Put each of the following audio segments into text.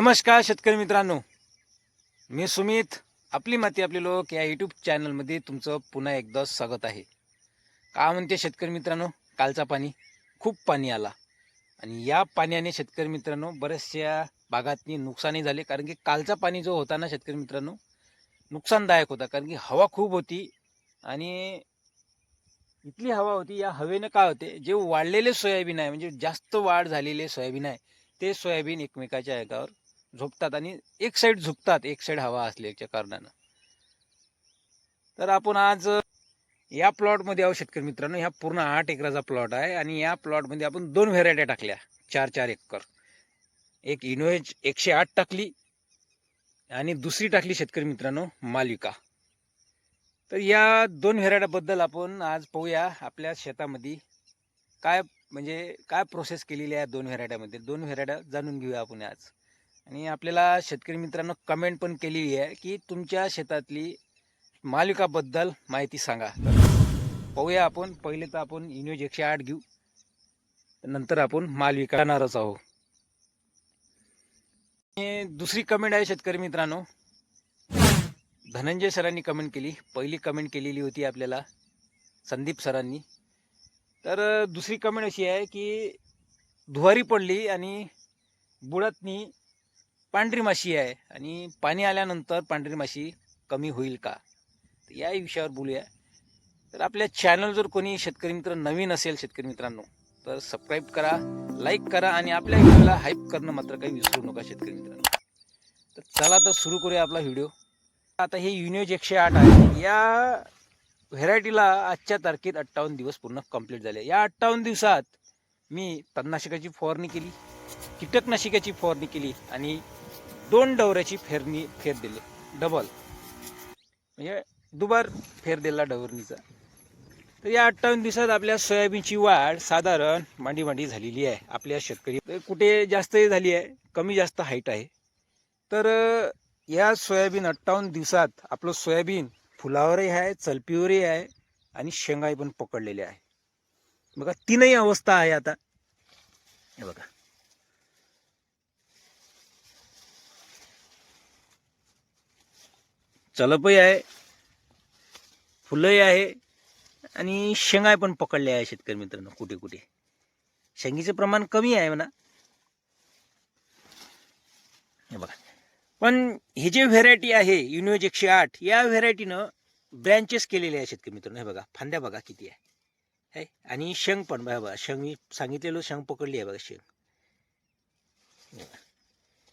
नमस्कार शेतकरी मित्रांनो. मी सुमित आपली माती आपले लोक या यूट्यूब चॅनलमध्ये तुमचं पुन्हा एकदा स्वागत आहे. का म्हणते शेतकरी मित्रांनो कालचा पाणी खूप पाणी आला. आणि या पाण्याने शेतकरी मित्रांनो बऱ्याचशा भागातनी नुकसानही झाले. कारण की कालचा पाणी जो होता ना शेतकरी मित्रांनो नुकसानदायक होता. कारण की हवा खूप होती आणि इथली हवा होती या हवेनं काय होते जे वाढलेले सोयाबीन आहे म्हणजे जास्त वाढ झालेले सोयाबीन आहे ते सोयाबीन एकमेकाच्या एकावर झोपतात आणि एक साईड झुकतात एक साईड हवा असल्याच्या कारणानं. तर आपण आज या प्लॉटमध्ये आहोत शेतकरी मित्रांनो. ह्या पूर्ण आठ एकराचा प्लॉट आहे आणि या प्लॉटमध्ये आपण दोन व्हेरायट्या टाकल्या. चार चार एकर. एक इनोएज एकशे आठ टाकली आणि दुसरी टाकली शेतकरी मित्रांनो मालिका. तर या दोन व्हेरायट्याबद्दल आपण आज पाहूया आपल्या शेतामध्ये काय म्हणजे काय प्रोसेस केलेली आहे दोन व्हेरायट्यामध्ये. दोन व्हेरायट्या जाणून घेऊया आपण आज. आणि आपल्याला शेतकरी मित्रांनो कमेंट पण केलेली आहे की तुमच्या शेतातली मालिकाबद्दल माहिती सांगा. पाहूया आपण. पहिले तर आपण इन्यूज एकशे आठ घेऊ. नंतर आपण माल विकणारच आहोत. आणि दुसरी कमेंट आहे शेतकरी मित्रांनो. धनंजय सरांनी कमेंट केली. पहिली कमेंट केलेली होती आपल्याला संदीप सरांनी. तर दुसरी कमेंट अशी आहे की धुवारी पडली आणि बुडातनी पांढरी माशी आहे आणि पाणी आल्यानंतर पांढरी माशी कमी होईल का? तर या विषयावर बोलूया. तर आपल्या चॅनल जर कोणी शेतकरी मित्र नवीन असेल शेतकरी मित्रांनो तर सबस्क्राईब करा लाईक करा आणि आपल्या व्हिडिओला हाईप करणं मात्र काही विसरू नका शेतकरी मित्रांनो. तर चला तर सुरू करूया आपला व्हिडिओ आता हे युनियोज एकशे आठ आहे. या व्हेरायटीला आजच्या तारखेत अठ्ठावन्न दिवस पूर्ण कंप्लीट झाले. या अठ्ठावन्न दिवसात मी तणनाशकाची फवारणी केली कीटकनाशकाची फवारणी केली आणि दोन डवऱ्याची फेरणी फेर दिली. डबल म्हणजे दुबार फेर दिला डवरणीचा. तर या अठ्ठावन्न दिवसात आपल्या सोयाबीनची वाढ साधारण मांडी मांडी झालेली आहे. आपल्या शेतकरी तर कुठे जास्तही झाली आहे कमी जास्त हाईट आहे. तर या सोयाबीन अठ्ठावन्न दिवसात आपलं सोयाबीन फुलावरही आहे चलपीवरही आहे आणि शेंगाही पण पकडलेले आहे. बघा तीनही अवस्था आहे आता. हे बघा. चलपही आहे फुलंही आहे आणि शेंगाय पण पकडले आहे शेतकरी मित्रांनो कुठे कुठे. शेंगीचं प्रमाण कमी आहे म्हणा. हे बघा. पण ही जी व्हेरायटी आहे युनिओज एकशे आठ या व्हेरायटीनं ब्रँचेस केलेले आहे शेतकरी मित्रांनो. हे बघा फांद्या बघा किती आहे. है आणि शेंग पण बघा बघा शेंग मी सांगितलेलं शेंग पकडली आहे बघा शेंग.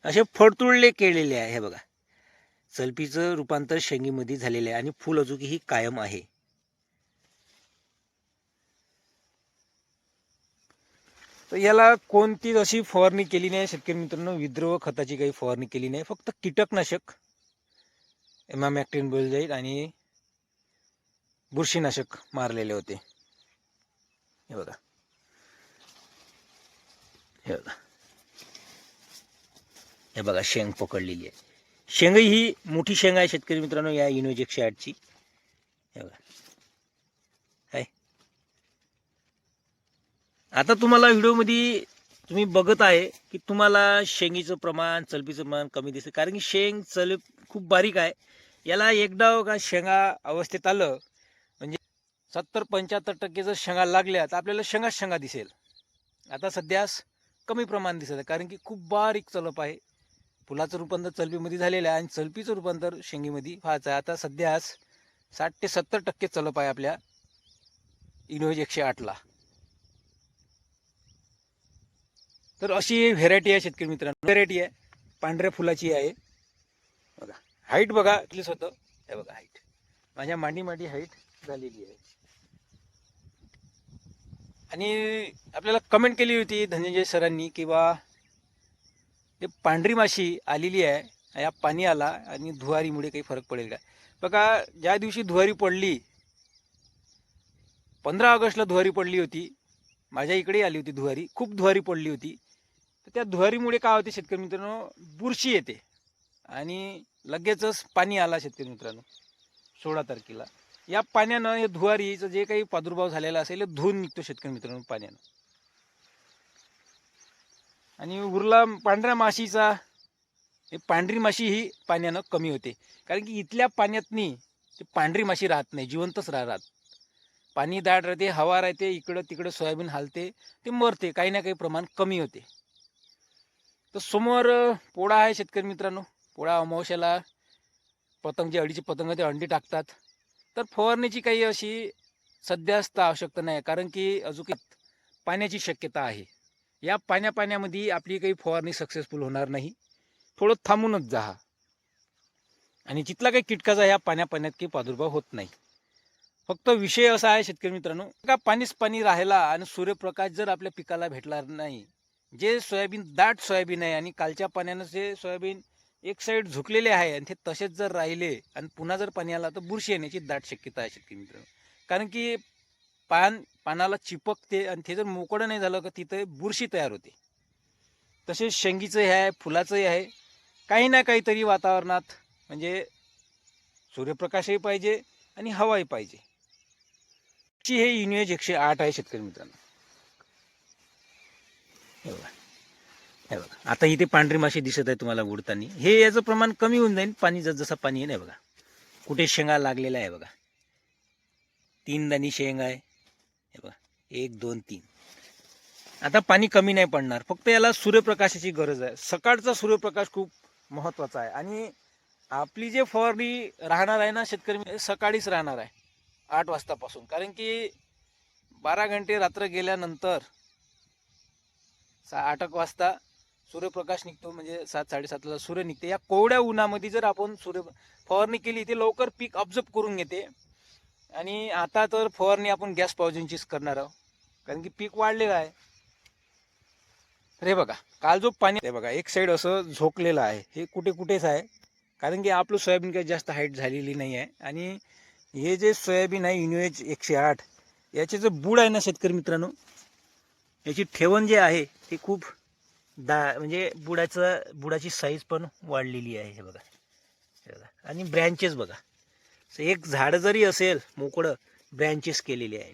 असे फडतुळले केलेले आहे हे बघा. चलपीचं रूपांतर शेंगीमध्ये झालेलं आहे आणि फूल अजूनही कायम आहे. तर याला कोणतीच अशी फवारणी केली नाही शेतकरी मित्रांनो? विद्रोह खताची काही फवारणी केली नाही. फक्त कीटकनाशक एमामॅक्टिन बोल जाईल आणि बुरशीनाशक मारलेले होते. हे बघा. हे बघा. हे बघा शेंग पकडलेली आहे. शेंग ही मोठी शेंग आहे शेतकरी मित्रांनो या इनोज एकशे आठची आहे. आता तुम्हाला व्हिडिओमध्ये तुम्ही बघत आहे की तुम्हाला शेंगीचं प्रमाण चलबीचं प्रमाण कमी दिसतं. कारण की शेंग चलप खूप बारीक आहे. याला एकदा का शेंगा अवस्थेत आलं म्हणजे सत्तर पंच्याहत्तर टक्के जर शेंगा लागल्या तर आपल्याला शेंगाच शेंगा दिसेल. आता सध्यास कमी प्रमाण दिसत आहे कारण की खूप बारीक चलप आहे. फुलाचं रूपांतर चलपीमध्ये झालेलं आहे आणि चलपीचं रूपांतर शेंगीमध्ये व्हायचं आहे. आता सध्या साठ ते सत्तर टक्के चलप आहे आपल्या इनोज एकशे आठला तर अशी व्हेरायटी आहे शेतकरी मित्रांनो. व्हेरायटी आहे. पांढऱ्या फुलाची आहे. बघा हाईट बघा ॲटलीस्ट होतं? हे बघा हाईट माझ्या मांडी मांडी हाईट झालेली आहे. आणि आपल्याला कमेंट केली होती धनंजय सरांनी की ते पांढरी माशी आलेली आहे या पाणी आला आणि धुवारीमुळे काही फरक पडेल का? बघा ज्या दिवशी धुवारी पडली पंधरा ऑगस्टला धुवारी पडली होती माझ्या इकडे आली होती धुवारी खूप धुवारी पडली होती. तर त्या धुवारीमुळे काय होते शेतकरी मित्रांनो? बुरशी येते आणि लगेचच पाणी आला शेतकरी मित्रांनो सोळा तारखेला. या पाण्यानं हे धुवारीचं जे काही प्रादुर्भाव झालेला असेल धुवून निघतो शेतकरी मित्रांनो पाण्यानं. आणि उरला पांढऱ्या माशीचा. हे पांढरी माशी ही पाण्यानं कमी होते. कारण की इथल्या पाण्यातनी ते पांढरी माशी राहत नाही जिवंतच राहतात पाणी दाट राहते हवा राहते इकडं तिकडं सोयाबीन हालते ते मरते काही ना काही प्रमाण कमी होते. तर समोर पोळा आहे शेतकरी मित्रांनो. पोळा अमावश्याला पतंग जे अडीचे पतंग ते अंडी टाकतात. तर फवारणीची काही अशी सध्याच आवश्यकता नाही कारण की अजून पाण्याची शक्यता आहे. या पाण्या पाण्यामध्ये आपली काही फवारणी सक्सेसफुल होणार नाही. थोडं थांबूनच जा आणि तिथला काही किटकाचा या पाण्या पाण्यात काही प्रादुर्भाव होत नाही. फक्त विषय असा आहे शेतकरी मित्रांनो का पाणीच पाणी राहिला आणि सूर्यप्रकाश जर आपल्या पिकाला भेटला नाही जे सोयाबीन दाट सोयाबीन आहे आणि कालच्या पाण्यानं जे सोयाबीन एक साईड झुकलेले आहे आणि ते तसेच जर राहिले आणि पुन्हा जर पाणी आला तर बुरशी येण्याची दाट शक्यता आहे शेतकरी मित्रांनो. कारण की पान पानाला चिपकते आणि ते जर मोकळं नाही झालं का तिथे बुरशी तयार होते. तसेच शेंगीचं आहे फुलाचंही आहे. काही ना काहीतरी वातावरणात म्हणजे सूर्यप्रकाशही पाहिजे आणि हवाही पाहिजे. ची हे युनिएज एकशे आठ आहे शेतकरी मित्रांनो. हे बघा. हे बघा. आता इथे पांढरी माशी दिसत आहे तुम्हाला उडताना. हे याचं प्रमाण कमी होऊन जाईल पाणी जसजसं पाणी आहे ना बघा. कुठे शेंगा लागलेला आहे बघा. तीन दाणी शेंग आहे. हे बघा. एक दोन तीन. आता पाणी कमी नाही पडणार. फक्त याला सूर्यप्रकाशाची गरज आहे. सकाळचा सूर्यप्रकाश खूप महत्त्वाचा आहे. आणि आपली जे फवारणी राहणार आहे ना शेतकरी सकाळीच राहणार आहे. आठ वाजतापासून. कारण की बारा घंटे रात्र गेल्यानंतर सा आठ एक वाजता सूर्यप्रकाश निघतो. म्हणजे सात साडेसातला सूर्य निघते. या कोवड्या उन्हामध्ये जर आपण सूर्य फवारणी केली ते लवकर पीक ऑब्झर्व करून घेते. आणि आता तर फवारणी आपण गॅस पावजनचीच करणार आहोत. कारण की पीक वाढलेलं आहे. रे बघा काल जो पाणी रे बघा एक साईड असं झोकलेलं आहे. हे कुठे कुठेच आहे. कारण की आपलं सोयाबीन काही जास्त हाईट झालेली नाही आहे. आणि हे जे सोयाबीन आहे युनिएज एकशे आठ याचे जे बूड आहे ना शेतकरी मित्रांनो याची ठेवण जे आहे ते खूप दा म्हणजे बुडाचं बुडाची साईज पण वाढलेली आहे हे बघा. हे बघा. आणि ब्रँचेस बघा. एक झाड जरी असेल मोकळं ब्रँचेस केलेली आहे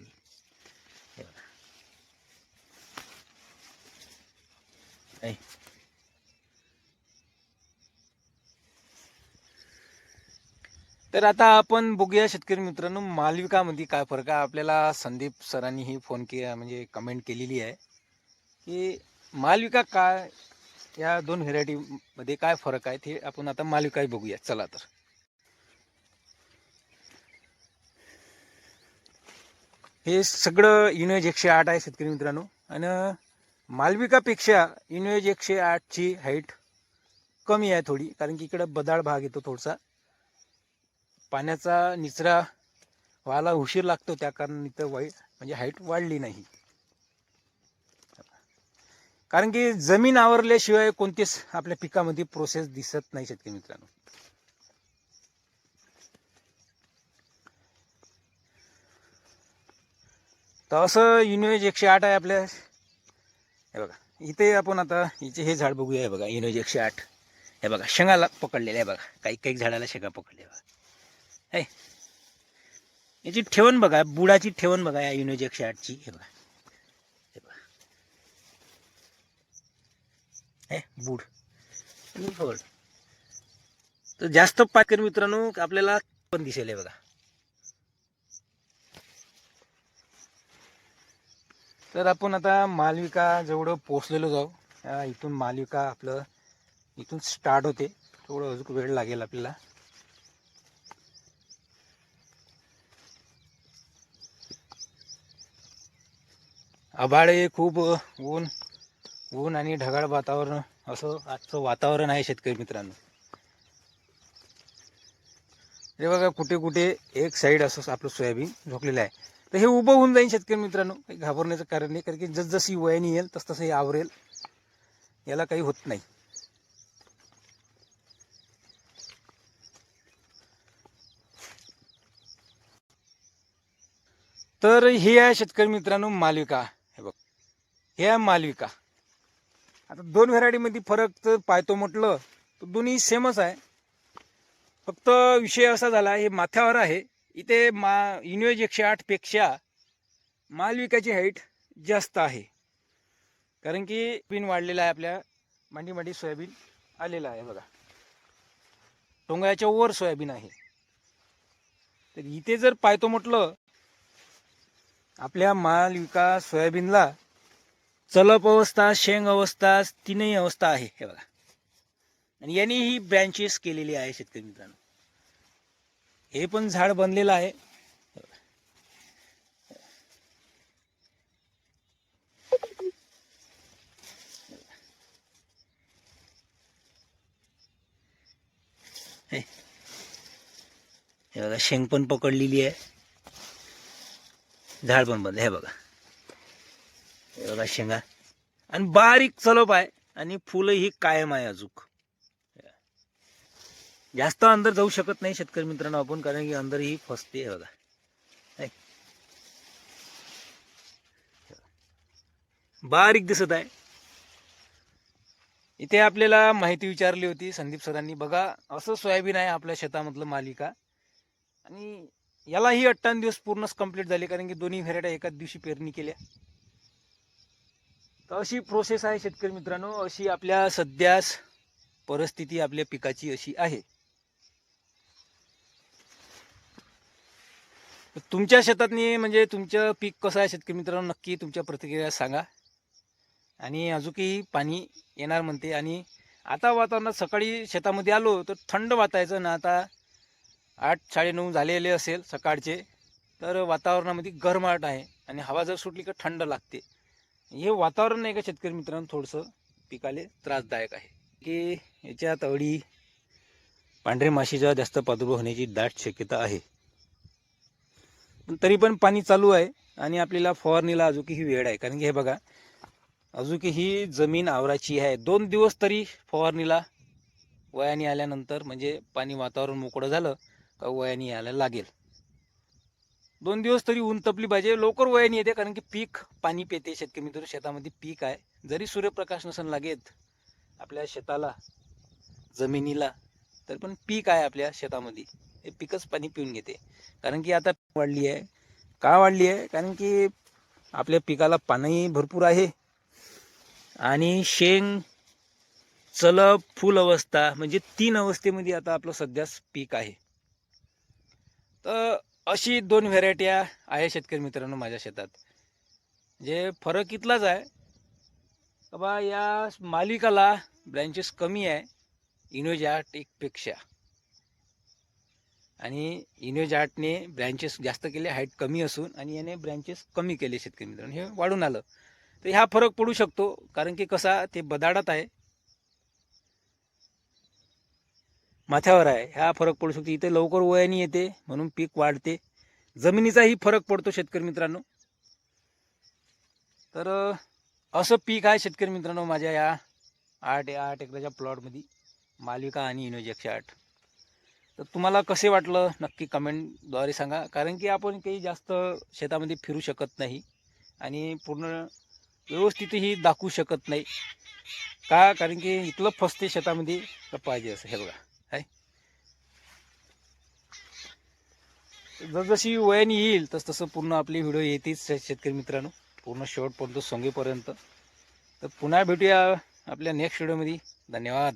तर आता आपण बघूया शेतकरी मित्रांनो मालविकामध्ये काय फरक आहे? आपल्याला संदीप सरांनी ही फोन के म्हणजे कमेंट केलेली आहे की मालविका काय या दोन व्हेरायटीमध्ये काय फरक आहे ते आपण आता मालविकाही बघूया. चला तर. हे सगळं इनोज एकशे आठ आहे शेतकरी मित्रांनो. आणि मालविकापेक्षा इनोज एकशे आठची हाईट कमी आहे थोडी कारण की इकडं बदाळ भाग येतो थोडासा. पाण्याचा निचरा व्हायला उशीर लागतो त्या कारण इथं वाई म्हणजे हाईट वाढली नाही. कारण की जमीन आवरल्याशिवाय कोणतीच आपल्या पिकामध्ये प्रोसेस दिसत नाही शेतकरी मित्रांनो. तर असं युनिवेज एकशे आठ आहे आपल्या. हे बघा इथे आपण आता इथे हे झाड बघूया हे बघा युनिवेज एकशे आठ. हे बघा शेंगाला पकडलेलं आहे बघा काही काही झाडाला शेंगा पकडले बघा. हे याची ठेवण बघा बुडाची ठेवण बघा या युनिवेज एकशे आठची हे बघा. हे बघा. हे बूड. आणि तर जास्त पाकर मित्रांनो आपल्याला पण दिसेल हे बघा. तर आपण आता मालविका जेवढं पोचलेलो जाऊ. इथून मालविका आपलं इथून स्टार्ट होते. थोडं अजून वेळ लागेल आपल्याला. आभाळे खूप ऊन ऊन आणि ढगाळ वातावरण असं आजचं वातावरण आहे शेतकरी मित्रांनो. हे बघा कुठे कुठे एक साईड असं आपलं सोयाबीन झोकलेलं आहे. तर हे उभं होऊन जाईल शेतकरी मित्रांनो. काही घाबरण्याचं कारण नाही कारण की जसजशी वयाने येईल तस तसं हे आवरेल. याला काही होत नाही. तर हे आहे शेतकरी मित्रांनो मालविका. हे बघ. हे आहे मालविका. आता दोन व्हेरायटीमध्ये फरक तर पाहतो म्हटलं तर दोन्ही सेमच आहे. फक्त विषय असा झाला हे माथ्यावर आहे. इथे मा युनिवेज एकशे आठपेक्षा मालविकाची हाईट जास्त आहे. कारण की पिन वाढलेला आहे आपल्या मांडी मांडी सोयाबीन आलेला आहे बघा. टोंगळ्याच्या वर सोयाबीन आहे. तर इथे जर पाहतो म्हटलं आपल्या मालविका सोयाबीनला चलप अवस्था शेंग अवस्था तीनही अवस्था आहे हे बघा. आणि यांनी ही ब्रँचेस केलेली आहे शेतकरी मित्रांनो. हे पण झाड बनलेलं आहे. हे. हे बघा शेंग पण पकडलेली आहे. झाड पण बनलं हे बघा. हे बघा शेंगा. आणि बारीक चलप आहे आणि फुलं ही कायम आहे अजूक. जास्त अंदर जाऊ शकत नाही शेतकरी मित्रांनो आपण कारण की अंदर ही फसते बघा. बारीक दिसत आहे. इथे आपल्याला माहिती विचारली होती संदीप सरांनी बघा असं सोयाबीन आहे आपल्या शेतामधलं मालिका आणि यालाही अठ्ठावन्न दिवस पूर्णच कंप्लीट झाले कारण की दोन्ही व्हेरायट्या एकाच दिवशी पेरणी केल्या. तर अशी प्रोसेस आहे शेतकरी मित्रांनो अशी आपल्या सध्यास परिस्थिती आपल्या पिकाची अशी आहे. तुमच्या शेतातनी म्हणजे तुमचं पीक कसं आहे शेतकरी मित्रांनो? नक्की तुमच्या प्रतिक्रिया सांगा. आणि अजूनही पाणी येणार म्हणते. आणि आता वातावरणात सकाळी शेतामध्ये आलो तर थंड वातायचं ना. आता आठ साडेनऊ झालेले असेल सकाळचे. तर वातावरणामध्ये गरमाट आहे. आणि हवा जर सुटली का थंड लागते. हे वातावरण नाही का शेतकरी मित्रांनो? थोडंसं पिकाले त्रासदायक आहे. की याच्यात तवडी पांढरे माशीचा जास्त प्रादुर्भाव होण्याची दाट शक्यता आहे. पण तरी पण पाणी चालू आहे आणि आपल्याला फवारणीला अजूकही वेळ आहे. कारण की हे बघा अजून ही जमीन आवराची आहे. दोन दिवस तरी फवारणीला वयाने आल्यानंतर म्हणजे पाणी वातावरण मोकळं झालं का वयाने यायला लागेल. दोन दिवस तरी ऊन तपली पाहिजे. लवकर वयाने येते कारण की पीक पाणी पेते शेतकरी मित्र. शेतामध्ये पीक आहे. जरी सूर्यप्रकाश नसन लागेत आपल्या शेताला जमिनीला तर पण पीक आहे आपल्या शेतामध्ये. हे पिकच पाणी पिऊन घेते. कारण की आता वाढली आहे. का वाढली आहे? कारण की आपल्या पिकाला पाणी भरपूर आहे. आणि शेंग चलब फुल अवस्था म्हणजे तीन अवस्थेमध्ये आता आपलं सध्याच पीक आहे. तर अशी दोन व्हेरायट्या आहे शेतकरी मित्रांनो माझ्या शेतात. जे फरक इथलाच आहे. बाबा या मालिकाला ब्रँचेस कमी आहे. इनोजॅटिकपेक्षा आणि आणि आर्टने ब्रँचेस जास्त केले हाईट कमी असून आणि याने ब्रँचेस कमी केले शेतकरी मित्रांनो. हे वाढून आलं. तर ह्या फरक पडू शकतो कारण की कसा ते बदाडत आहे. माथ्यावर आहे. ह्या फरक पडू शकतो. इथे लवकर वयाने येते म्हणून पीक वाढते. जमिनीचाही फरक पडतो शेतकरी मित्रांनो. तर असं पीक आहे शेतकरी मित्रांनो माझ्या या आठ आठ एकराच्या प्लॉटमध्ये मालिका आणि इनोज आठ. तर तुम्हाला कसे वाटलं? नक्की कमेंटद्वारे सांगा. कारण की आपण काही जास्त शेतामध्ये फिरू शकत नाही आणि पूर्ण व्यवस्थितही दाखवू शकत नाही. का? कारण की इथलं फसते शेतामध्ये तर पाहिजे असं हे बघा. आहे जसजशी वयाने येईल तस तसं पूर्ण आपली व्हिडिओ येतेच शेतकरी मित्रांनो. पूर्ण शेवटपर्यंत सोंगेपर्यंत. तर पुन्हा भेटूया आपल्या नेक्स्ट व्हिडिओमध्ये धन्यवाद.